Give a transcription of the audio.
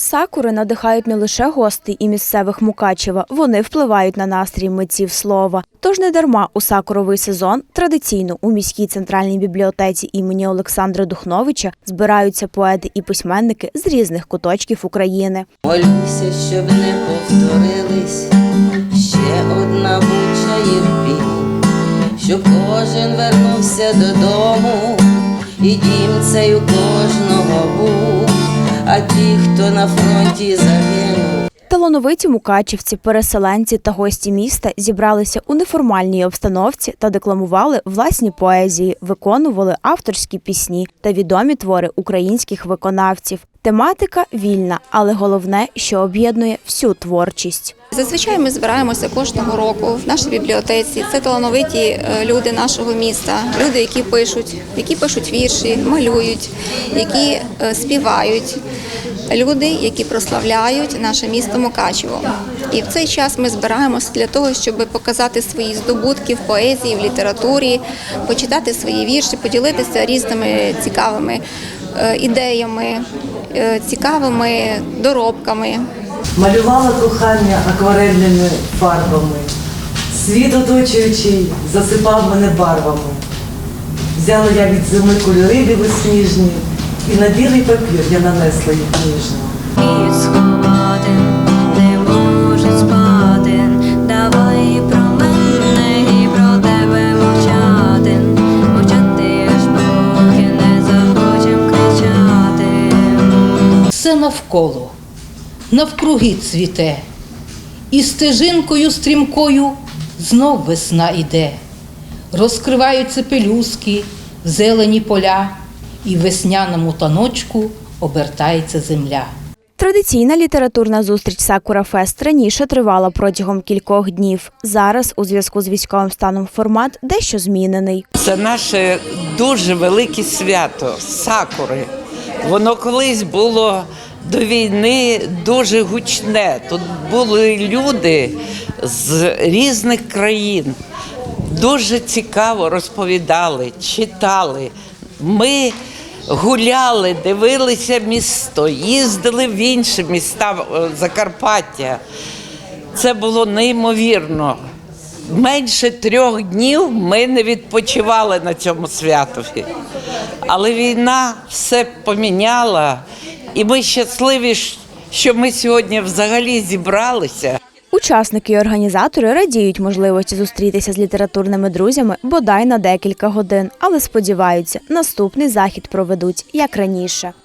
Сакури надихають не лише гостей і місцевих Мукачева, вони впливають на настрій митців слова. Тож не дарма у сакуровий сезон традиційно у міській центральній бібліотеці імені Олександра Духновича збираються поети і письменники з різних куточків України. Молюся, щоб не повторились ще одна буча Ірпінь, щоб кожен вернувся додому, і дім цей у кожного а ті, хто на фронті загинув. Талановиті мукачівці, переселенці та гості міста зібралися у неформальній обстановці та декламували власні поезії, виконували авторські пісні та відомі твори українських виконавців. Тематика вільна, але головне, що об'єднує всю творчість. Зазвичай ми збираємося кожного року в нашій бібліотеці. Це талановиті е, люди нашого міста, люди, які пишуть, які пишуть вірші, малюють, які е, співають. Люди, які прославляють наше місто Мукачево. І в цей час ми збираємося для того, щоб показати свої здобутки в поезії, в літературі, почитати свої вірші, поділитися різними цікавими е, ідеями, е, цікавими доробками. Малювала кохання акварельними фарбами. Світ оточуючий засипав мене барвами. Взяла я від зими кольори білосніжні, і на білий папір я нанесла їх ніжно. І сховати не може спати. Давай про мене і про тебе мовчати. Мовчати аж поки не захочем кричати. все навколо, навкруги цвіте, і стежинкою стрімкою знов весна іде. Розкриваються пелюски, зелені поля, і в весняному таночку обертається земля. Традиційна літературна зустріч Сакура Фест раніше тривала протягом кількох днів. Зараз, у зв'язку з військовим станом, формат дещо змінений. Це наше дуже велике свято сакури. Воно колись було до війни дуже гучне. Тут були люди з різних країн. Дуже цікаво розповідали, читали. Ми гуляли, дивилися місто, їздили в інші міста е, Закарпаття. Це було неймовірно. Менше трьох днів ми не відпочивали на цьому святові. Але війна все поміняла, і ми щасливі, що ми сьогодні взагалі зібралися. Учасники і організатори радіють можливості зустрітися з літературними друзями бодай на декілька годин, але сподіваються, наступний захід проведуть як раніше.